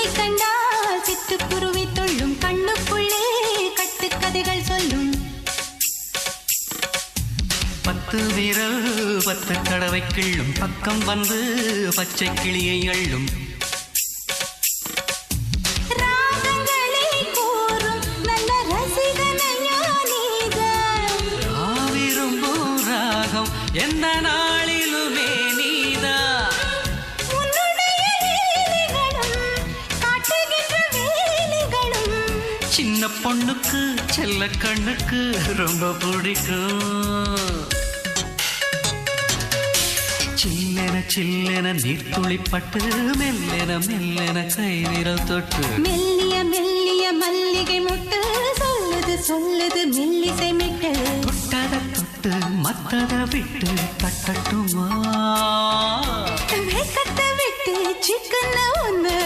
உன்னை கண்டால் சிட்டுக்குருவி துள்ளும். கண்ணுக்குள்ளே கட்டுக்கதைகள் சொல்லும். பத்து விரல் பத்து கடவை கிள்ளும். பக்கம் வந்து பச்சை கிளியை அள்ளும். ராகங்களை சின்ன பொண்ணுக்கு செல்ல கண்ணுக்கு ரொம்ப பிடிக்கும். சில்லென சில்லென நீர்த்துளிப்பட்டு மெல்லென மெல்லென கை விரல் தொட்டு. மெல்லிய மெல்லிய மல்லிகை முட்டு சொல்லுது சொல்லுது மெல்லிசை மிட்டு. தொட்டத தொட்டு மத்தத விட்டு தட்டட்டுமா? வெக்கத்தை விட்டு சிக்கன ஒன்று